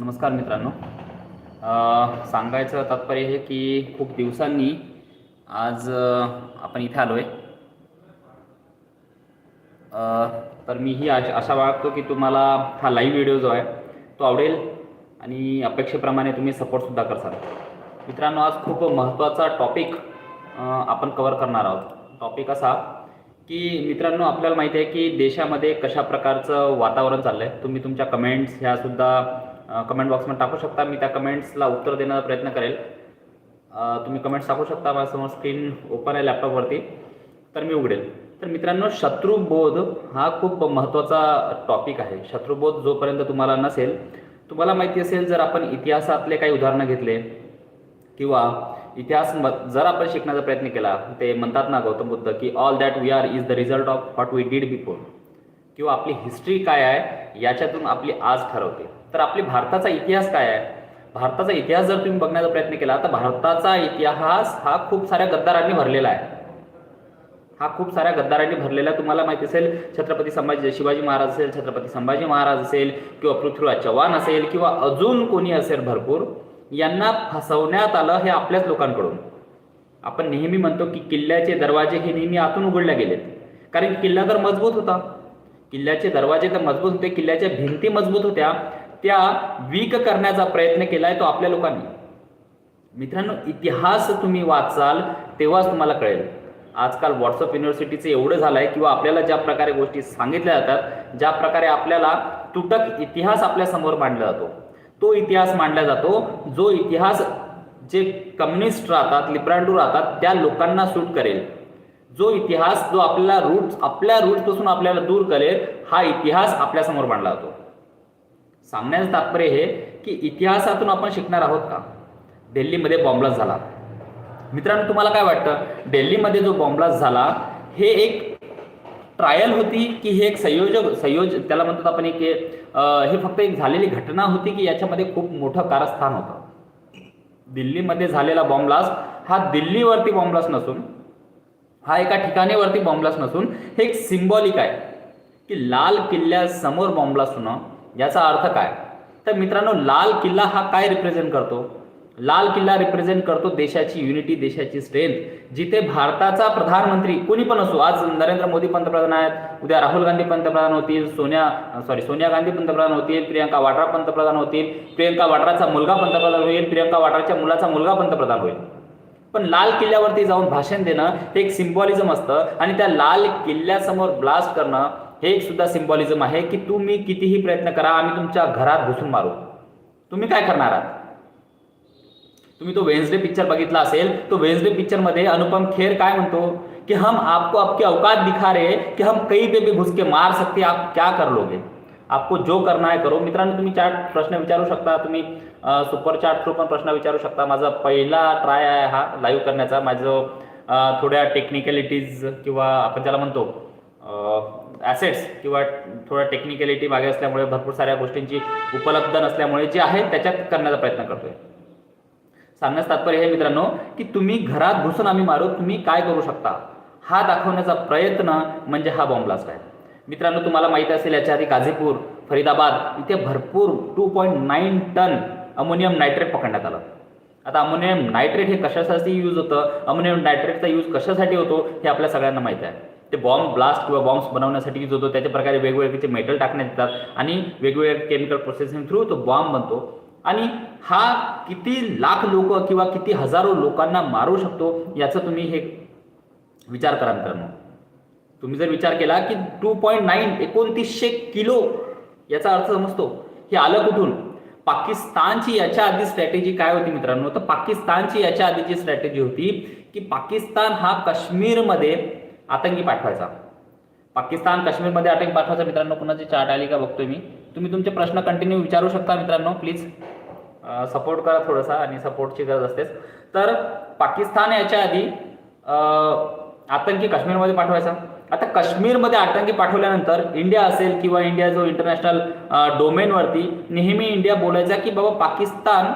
नमस्कार मित्रांनो. सांगायचं तात्पर्य हे की खूप दिवसांनी आज आपण इथे आलो आहे तर मी ही आश आशा बाळगतो की तुम्हाला हा लाईव्ह व्हिडिओ जो आहे तो आवडेल आणि अपेक्षेप्रमाणे तुम्ही सपोर्टसुद्धा करसाल. मित्रांनो आज खूप महत्त्वाचा टॉपिक आपण कवर करणार आहोत. टॉपिक असा की मित्रांनो आपल्याला माहिती आहे की देशामध्ये कशा प्रकारचं वातावरण चाललं आहे तुम्ही तुमच्या कमेंट्स ह्यासुद्धा कमेंट बॉक्समध्ये टाकू शकता. मी त्या कमेंट्सला उत्तर देण्याचा प्रयत्न करेल. तुम्ही कमेंट्स टाकू शकता माझ्यासमोर स्क्रीन ओपन आहे लॅपटॉपवरती तर मी उघडेल. तर मित्रांनो शत्रुबोध हा खूप महत्त्वाचा टॉपिक आहे. शत्रुबोध जोपर्यंत तुम्हाला नसेल तुम्हाला माहिती असेल जर आपण इतिहासातले काही उदाहरणं घेतले किंवा इतिहास म- जर आपण शिकण्याचा प्रयत्न केला ते म्हणतात ना गौतम बुद्ध की all that we are is the result of what we did before किंवा आपली हिस्ट्री काय आहे याच्यातून आपली आज ठरवते. तर आपली भारताचा इतिहास काय आहे? भारताचा इतिहास जर तुम्ही बघण्याचा प्रयत्न केला तर भारताचा इतिहास हा खूप साऱ्या गद्दारांनी भरलेला आहे. हा खूप साऱ्या गद्दारांनी भरलेला तुम्हाला माहिती असेल छत्रपती संभाजी शिवाजी महाराज असेल छत्रपती संभाजी महाराज असेल किंवा पृथ्वीराज चव्हाण असेल किंवा अजून कोणी असेल भरपूर यांना फसवण्यात आलं हे आपल्याच लोकांकडून. आपण नेहमी म्हणतो की किल्ल्याचे दरवाजे हे नेहमी आतून उघडले गेलेत. कारण किल्ला तर मजबूत होता. किल्ल्याचे दरवाजे तर मजबूत होते किल्ल्याच्या भिंती मजबूत होत्या. त्या वीक करण्याचा प्रयत्न केलाय तो आपल्या लोकांनी. मित्रांनो इतिहास तुम्ही वाचाल तेव्हाच तुम्हाला कळेल. आजकाल व्हॉट्सअप युनिव्हर्सिटीचं एवढं झालं आहे किंवा आपल्याला ज्या प्रकारे गोष्टी सांगितल्या जातात ज्या प्रकारे आपल्याला तुटक इतिहास आपल्यासमोर मांडला जातो. तो इतिहास मांडला जातो जो इतिहास जे कम्युनिस्ट राहतात लिब्रांडू राहतात त्या लोकांना सूट करेल. जो इतिहास जो आपल्याला रूट आपल्या रूटपासून आपल्याला दूर करेल हा इतिहास आपल्यासमोर मांडला जातो. सांगण्याचं तात्पर्य हे की इतिहासातून आपण शिकणार आहोत का? दिल्लीमध्ये बॉम्बलास्ट झाला. मित्रांनो तुम्हाला काय वाटतं? दिल्लीमध्ये जो बॉम्बलास्ट झाला हे एक ट्रायल होती की हे एक संयोजक संयोज त्याला म्हणतात आपण एक हे फक्त एक झालेली घटना होती की याच्यामध्ये खूप मोठं कारस्थान होतं? दिल्लीमध्ये झालेला बॉम्बलास्ट हा दिल्लीवरती बॉम्बलास्ट नसून हा एका ठिकाणीवरती बॉम्बलास्ट नसून हे एक सिम्बॉलिक आहे की लाल किल्ल्यासमोर बॉम्बलास्ट होणं याचा अर्थ काय? तर मित्रांनो लाल किल्ला हा काय रिप्रेझेंट करतो? लाल किल्ला रिप्रेझेंट करतो देशाची युनिटी देशाची स्ट्रेंथ जिथे भारताचा प्रधानमंत्री कोणी पण असो आज नरेंद्र मोदी पंतप्रधान आहेत उद्या राहुल गांधी पंतप्रधान होतील सोनिया सॉरी सोनिया गांधी पंतप्रधान होतील प्रियंका वाड्रा पंतप्रधान होतील प्रियंका वाड्राचा मुलगा पंतप्रधान होईल प्रियंका वाड्राच्या मुलाचा मुलगा पंतप्रधान होईल. पण लाल किल्ल्यावरती जाऊन भाषण देणं हे एक सिम्बॉलिझम असतं आणि त्या लाल किल्ल्यासमोर ब्लास्ट करणं हे एक सुद्धा सिम्बॉलिझम आहे की तुम्ही कितीही प्रयत्न करा आम्ही तुमच्या घरात घुसून मारू. तुम्ही काय करणार आहात? तुम्ही तो वेन्सडे पिक्चर बघितला असेल तो वेन्सडे पिक्चरमध्ये अनुपम खेर काय म्हणतो? कि हम आपको आपके औकात दिखा रहे की कि हम कहीं पे भी घुस के मार सकते आप क्या कर लोगे? आपको जो करना है करो. मित्रांनो तुम्ही चॅट प्रश्न विचारू शकता तुम्ही सुपर चॅट थ्रू पण प्रश्न विचारू शकता. माझा पहिला ट्राय आहे हा लाईव्ह करण्याचा. माझं थोड्या टेक्निकॅलिटीज किंवा आपण ज्याला म्हणतो ॲसेट्स किंवा थोडा टेक्निकॅलिटी मागे असल्यामुळे भरपूर साऱ्या गोष्टींची उपलब्ध नसल्यामुळे जे आहे त्याच्यात करण्याचा प्रयत्न करतोय. सांगण्यास तात्पर्य हे मित्रांनो की तुम्ही घरात घुसून आम्ही मारू तुम्ही काय करू शकता? हा दाखवण्याचा प्रयत्न म्हणजे हा बॉम्ब ब्लास्ट आहे. मित्रांनो तुम्हाला माहिती असेल याच्या आधी गाझीपूर फरीदाबाद इथे भरपूर two point nine ton ammonium nitrate पकडण्यात आलं. आता अमोनियम नायट्रेट हे कशासाठी यूज होतं? अमोनियम नायट्रेटचा यूज कशासाठी होतो? हे आपल्या सगळ्यांना माहिती आहे. ते बॉम्ब ब्लास्ट किंवा बॉम्ब्स बनवण्यासाठी जो तो त्याच्या प्रकारे वेगवेगळे मेटल टाकण्यात येतात आणि वेगवेगळ्या केमिकल प्रोसेसिंग थ्रू तो बॉम्ब बनतो. आणि हा किती लाख लोक किंवा किती हजारो लोकांना मारू शकतो याचं तुम्ही हे विचार करा मित्रांनो. तुम्ही जर विचार केला की टू पॉईंट नाईन एकोणतीसशे किलो याचा अर्थ समजतो. हे आलं कुठून? पाकिस्तानची याच्या आधी स्ट्रॅटेजी काय होती मित्रांनो? तर पाकिस्तानची याच्या आधीची स्ट्रॅटेजी होती की पाकिस्तान हा काश्मीरमध्ये आतंकी पाठवायचा. पाकिस्तान काश्मीरमध्ये आतंकी पाठवायचा. मित्रांनो कुणाची चार्ट आली का बघतोय मी. तुम्ही तुमचे प्रश्न कंटिन्यू विचारू शकता मित्रांनो. प्लीज सपोर्ट करा थोडासा आणि सपोर्टची गरज असतेच. तर पाकिस्तान याच्या आधी आतंकी काश्मीरमध्ये पाठवायचा. आता काश्मीरमध्ये आतंकी पाठवल्यानंतर इंडिया असेल किंवा इंडिया जो इंटरनॅशनल डोमेनवरती नेहमी इंडिया बोलायचा की बाबा पाकिस्तान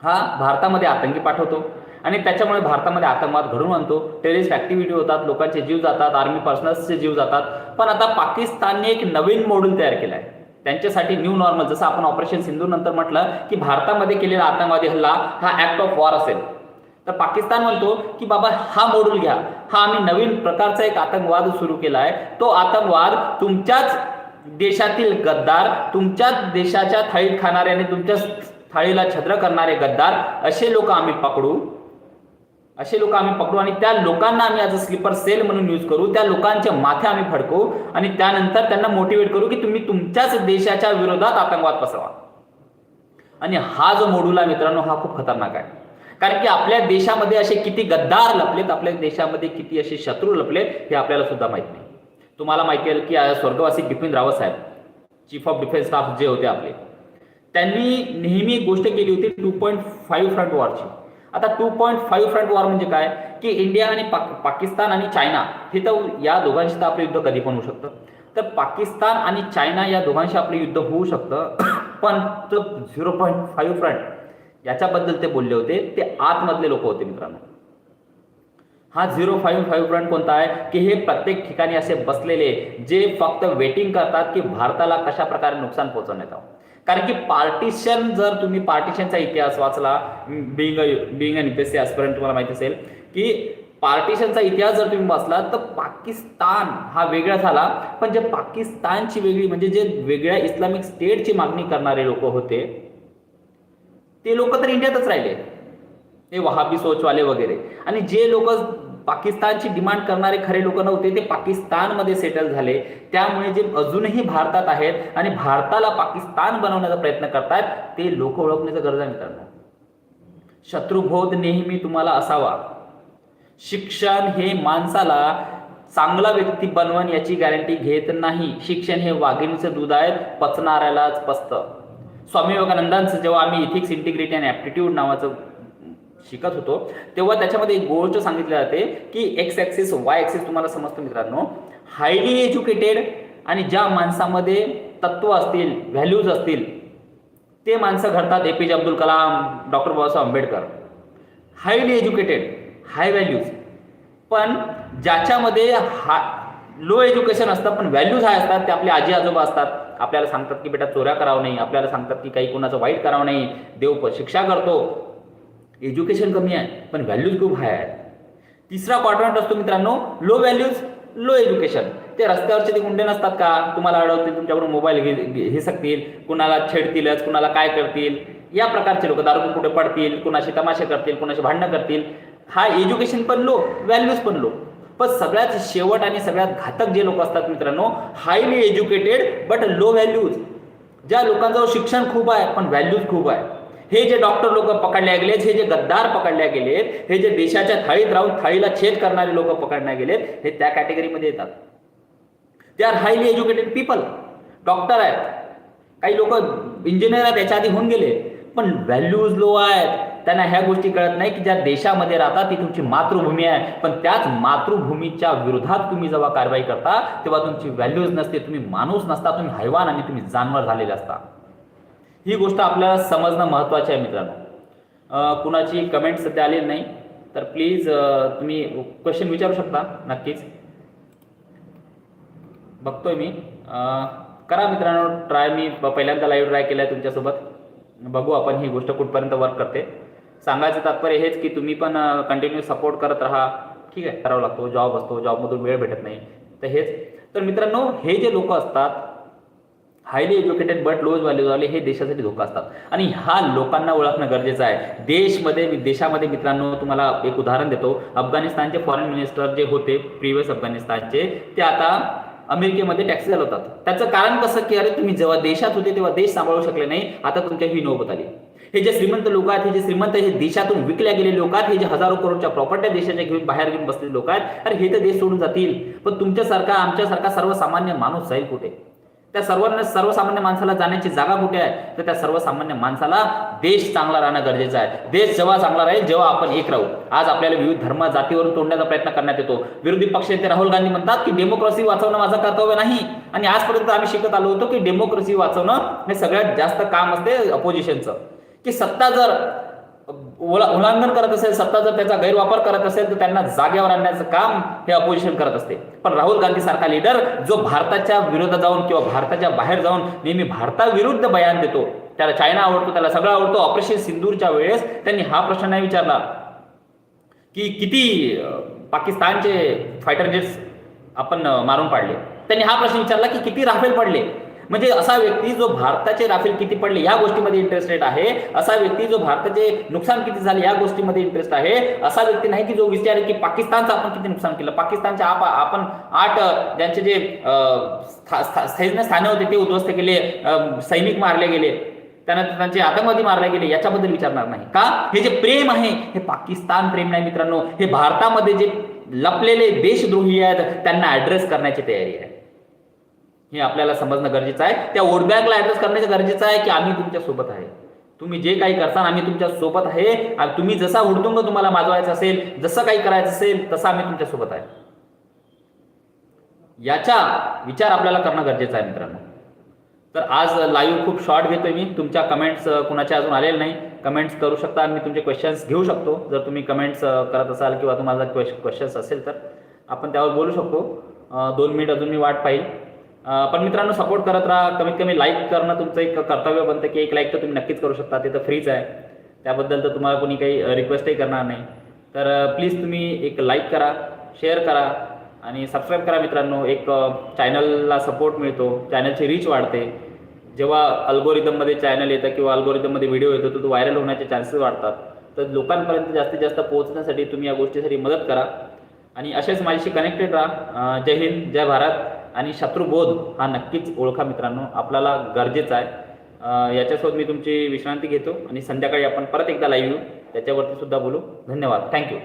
हा भारतामध्ये आतंकी पाठवतो. आणि त्याच्यामुळे भारतामध्ये आतंकवाद घडून आणतो. टेरिस्ट ऍक्टिव्हिटी होतात लोकांचे जीव जातात आर्मी पर्सनल्सचे जीव जातात. पण आता पाकिस्तानने एक नवीन मॉड्यूल तयार केला आहे त्यांच्यासाठी न्यू नॉर्मल जसं आपण ऑपरेशन सिंधू नंतर म्हटलं की भारतामध्ये केलेला आतंकवादी हल्ला हा ऍक्ट ऑफ वॉर असेल. तर पाकिस्तान म्हणतो की बाबा हा मॉड्यूल घ्या. हा आम्ही नवीन प्रकारचा एक आतंकवाद सुरू केला आहे तो आतंकवाद तुमच्याच देशातील गद्दार तुमच्याच देशाच्या थाळीत खाणारे आणि तुमच्या थाळीला छद्र करणारे गद्दार असे लोक आम्ही पकडू. असे लोक आम्ही पकडू आणि त्या लोकांना आम्ही आज अ स्लीपर सेल म्हणून यूज करू त्या लोकांच्या माथे आम्ही फडकू आणि त्यानंतर त्यांना मोटिवेट करू की तुम्ही तुमच्याच देशाच्या विरोधात आतंकवाद पसरवा. आणि हा जो मोडूल आहे मित्रांनो हा खूप खतरनाक आहे. कारण की आपल्या देशामध्ये असे किती गद्दार लपलेत आपल्या देशामध्ये किती असे शत्रू लपलेत हे आपल्याला सुद्धा माहीत नाही. तुम्हाला माहिती आहे की स्वर्गवासी बिपिन रावत साहेब चीफ ऑफ डिफेन्स स्टाफ जे होते आपले त्यांनी नेहमी एक गोष्ट केली होती टू पॉईंट फाईव्ह फ्रंट वॉरची आता two point five front war म्हणजे काय? की इंडिया आणि पाक पाकिस्तान आणि चायना हे तर या दोघांशी तर आपलं युद्ध कधी पण होऊ शकतं. तर पाकिस्तान आणि चायना या दोघांशी आपलं युद्ध होऊ शकतं. पण झिरो पॉईंट फाईव्ह फ्रंट याच्याबद्दल ते बोलले होते. ते आतमधले लोक होते मित्रांनो. हा झिरो फाईव्ह फाईव्ह फ्रंट कोणता आहे? की हे प्रत्येक ठिकाणी असे बसलेले जे फक्त वेटिंग करतात की भारताला कशा प्रकारे नुकसान पोहोचवण्यात यावं. कारण की पार्टिशन जर तुम्ही पार्टिशनचा इतिहास वाचला बिंग बिंग अन युपीएससी आजपर्यंत तुम्हाला माहिती असेल की पार्टिशनचा इतिहास जर तुम्ही वाचला तर पाकिस्तान हा वेगळा झाला. पण जे पाकिस्तानची वेगळी म्हणजे जे वेगळ्या इस्लामिक स्टेटची मागणी करणारे लोक होते ते लोक तर इंडियातच राहिले. हे वहाबी सोचवाले वगैरे. आणि जे लोक पाकिस्तानची डिमांड करणारे खरे लोक नव्हते ते पाकिस्तानमध्ये सेटल झाले. त्यामुळे जे अजूनही भारतात आहेत आणि भारताला पाकिस्तान बनवण्याचा प्रयत्न करतात ते लोक ओळखण्याचं गरज आहे मित्रांनो. शत्रुबोध नेहमी तुम्हाला असावा. शिक्षण हे माणसाला चांगला व्यक्ती बनवण याची गॅरंटी घेत नाही. शिक्षण हे वाघिणीचं दूध आहे पचणाऱ्यालाच पचतं. स्वामी विवेकानंदांचं जेव्हा आम्ही इथिक्स इंटिग्रिटी आणि ॲप्टिट्यूड नावाचं शिकत होतो. तेव्हा त्याच्यामध्ये एक गोष्ट सांगितली जाते की एक्स ॲक्सिस वाय ॲक्सिस तुम्हाला समजतं मित्रांनो. हायली एज्युकेटेड आणि ज्या माणसामध्ये तत्व असतील व्हॅल्यूज असतील ते माणसं घडतात A P J Abdul Kalam doctor Babasaheb Ambedkar. Highly educated high values पण ज्याच्यामध्ये हा लो एज्युकेशन असतं पण व्हॅल्यूज हाय असतात ते आपले आजी आजोबा असतात. आपल्याला सांगतात की बेटा चोऱ्या करावं नाही आपल्याला सांगतात की काही कोणाचं वाईट करावं नाही. देव शिक्षा करतो. एज्युकेशन कमी आहे पण व्हॅल्यूज खूप हाय आहेत. तिसरा क्वाड्रंट असतो मित्रांनो लो व्हॅल्यूज लो एज्युकेशन ते रस्त्यावरचे ते गुंडे नसतात का? तुम्हाला अडवतील तुमच्याकडून मोबाईल घे हे सकतील कुणाला छेडतीलच कुणाला काय करतील? या प्रकारचे लोक दारू कुठे पडतील कुणाशी तमाशे करतील कुणाशी भांडणं करतील. हा एज्युकेशन पण लो व्हॅल्यूज पण लो पण सगळ्यात शेवट आणि सगळ्यात घातक जे लोक असतात मित्रांनो highly educated but low values ज्या लोकांजवळ शिक्षण खूप आहे पण व्हॅल्यूज खूप आहे. हे जे डॉक्टर लोक पकडल्या गेलेत हे जे गद्दार पकडल्या गेलेत हे जे देशाच्या थाळीत राहून थाळीला छेद करणारे लोक पकडण्या गेलेत हे त्या कॅटेगरीमध्ये येतात. They are highly educated people doctor आहेत. काही लोक इंजिनियर आहेत याच्या आधी होऊन गेले. पण व्हॅल्यूज लो आहेत. त्यांना ह्या गोष्टी कळत नाही की ज्या देशामध्ये राहतात ती तुमची मातृभूमी आहे. पण त्याच मातृभूमीच्या विरोधात तुम्ही जेव्हा कारवाई करता तेव्हा तुमची व्हॅल्यूज नसते तुम्ही माणूस नसता तुम्ही हैवान आणि तुम्ही जानवर झालेले असता. ही गोष्ट आपल्याला समजणं महत्त्वाची आहे मित्रांनो. कुणाची कमेंट सध्या आलेली नाही तर प्लीज तुम्ही क्वेश्चन विचारू शकता नक्कीच. बघतोय मी. करा मित्रांनो ट्राय मी प- पहिल्यांदा लाईव्ह ट्राय केलाय तुमच्यासोबत. बघू आपण ही गोष्ट कुठपर्यंत वर्क करते. सांगायचं तात्पर्य हेच की तुम्ही पण कंटिन्यू सपोर्ट करत राहा. ठीक आहे करावं लागतो. जॉब असतो जॉबमधून वेळ भेटत नाही. तर हेच. तर मित्रांनो हे जे लोक असतात हायली एज्युकेटेड बट लोज व्हॅल्यूजवाले हे देशासाठी धोका असतात. आणि हा लोकांना ओळखणं गरजेचं आहे. देशमध्ये देशामध्ये मित्रांनो तुम्हाला एक उदाहरण देतो. अफगाणिस्तानचे फॉरेन मिनिस्टर जे होते प्रिव्हियस अफगाणिस्तानचे ते आता अमेरिकेमध्ये टॅक्सी चालवतात. त्याचं कारण कसं की अरे तुम्ही जेव्हा देशात होते तेव्हा देश सांभाळू शकले नाही. आता तुमच्या ही नोबत आली. हे जे श्रीमंत लोक आहेत हे जे श्रीमंत हे देशातून विकल्या गेले लोक आहेत हे जे हजारो करोडच्या प्रॉपर्ट्या देशाच्या घेऊन बाहेर घेऊन बसलेले लोक आहेत अरे हे तर देश सोडून जातील. पण तुमच्यासारखा आमच्यासारखा सर्वसामान्य माणूस जाईल कुठे? त्या सर्वांना सर्वसामान्य माणसाला जाण्याची जागा कुठे आहे? तर त्या सर्वसामान्य माणसाला देश चांगला राहणं गरजेचं आहे. देश जेव्हा चांगला राहील जेव्हा आपण एक राहू. आज आपल्याला विविध धर्म जातीवरून तोडण्याचा प्रयत्न करण्यात येतो. विरोधी पक्ष नेते राहुल गांधी म्हणतात की डेमोक्रेसी वाचवणं माझं कर्तव्य नाही. आणि आजपर्यंत आम्ही शिकत आलो होतो की डेमोक्रेसी वाचवणं हे सगळ्यात जास्त काम असते अपोजिशनचं की सत्ता जर उल्लंघन करत असेल सत्ता जर त्याचा गैरवापर करत असेल तर त्यांना जागेवर आणण्याचं काम हे अपोजिशन करत असते. पण राहुल गांधी सारखा लीडर जो भारताच्या विरोधात जाऊन किंवा भारताच्या बाहेर जाऊन नेहमी भारताविरुद्ध बयान देतो त्याला चायना आवडतो त्याला सगळं आवडतो ऑपरेशन सिंदूरच्या वेळेस त्यांनी हा प्रश्न नाही विचारला की किती पाकिस्तानचे फायटर जेट्स आपण मारून पाडले. त्यांनी हा प्रश्न विचारला की किती राफेल पडले? म्हणजे असा व्यक्ती जो भारताचे राफेल किती पडले या गोष्टीमध्ये इंटरेस्टेड आहे असा व्यक्ती जो भारताचे नुकसान किती झाले या गोष्टीमध्ये इंटरेस्ट आहे असा व्यक्ती नाही की जो विचार की पाकिस्तानचं आपण किती नुकसान केलं. पाकिस्तानच्या आप आपण आठ ज्यांचे जे सैन्य स्थाने होते ते उद्ध्वस्त केले सैनिक मारले गेले त्यानंतर त्यांचे आतंकवादी मारले गेले याच्याबद्दल विचारणार नाही. का? हे जे प्रेम आहे हे पाकिस्तान प्रेम नाही मित्रांनो हे भारतामध्ये जे लपलेले देशद्रोही आहेत त्यांना ऍड्रेस करण्याची तयारी आहे. हे आपल्याला समजणं गरजेचं आहे. त्या वोटबँकला ऍड्रेस करण्याचं गरजेचं आहे की आम्ही तुमच्यासोबत आहे. तुम्ही जे काही करता आम्ही तुमच्यासोबत आहे. आणि तुम्ही जसा उडतुंग तुम्हाला माजवायचा असेल जसं काही करायचं असेल तसं आम्ही तुमच्यासोबत आहे. याचा विचार आपल्याला करणं गरजेचं आहे मित्रांनो. तर आज लाईव्ह खूप शॉर्ट घेतोय मी. तुमच्या कमेंट्स कुणाच्या अजून आलेले नाही. कमेंट्स करू शकता मी तुमचे क्वेश्चन्स घेऊ शकतो. जर तुम्ही कमेंट्स करत असाल किंवा तुम्हाला क्वेश्चन्स असेल तर आपण त्यावर बोलू शकतो. दोन मिनिट अजून मी वाट पाहिल. पण मित्रांनो सपोर्ट करत राहा. कमीत कमी लाईक करणं तुमचं एक कर्तव्य बनतं की एक लाईक तर तुम्ही नक्कीच करू शकता. ते तर फ्रीच आहे. त्याबद्दल तर तुम्हाला कोणी काही रिक्वेस्टही करणार नाही. तर प्लीज तुम्ही एक लाईक करा शेअर करा आणि सबस्क्राईब करा मित्रांनो. एक चॅनलला सपोर्ट मिळतो. चॅनलची रीच वाढते. जेव्हा अल्गोरिदममध्ये चॅनल येतं किंवा अल्गोरिदममध्ये व्हिडिओ येतो तर तो व्हायरल होण्याचे चान्सेस वाढतात. तर लोकांपर्यंत जास्तीत जास्त पोहोचण्यासाठी तुम्ही या गोष्टीसाठी मदत करा. आणि असेच माझ्याशी कनेक्टेड राहा. जय हिंद जय भारत. आणि शत्रुबोध हा नक्कीच ओळखा मित्रांनो. आपल्याला गरजेचा आहे. याच्यासोबत मी तुमची विश्रांती घेतो आणि संध्याकाळी आपण परत एकदा लाईव्ह येऊ. त्याच्यावरती सुद्धा बोलू. धन्यवाद. थँक्यू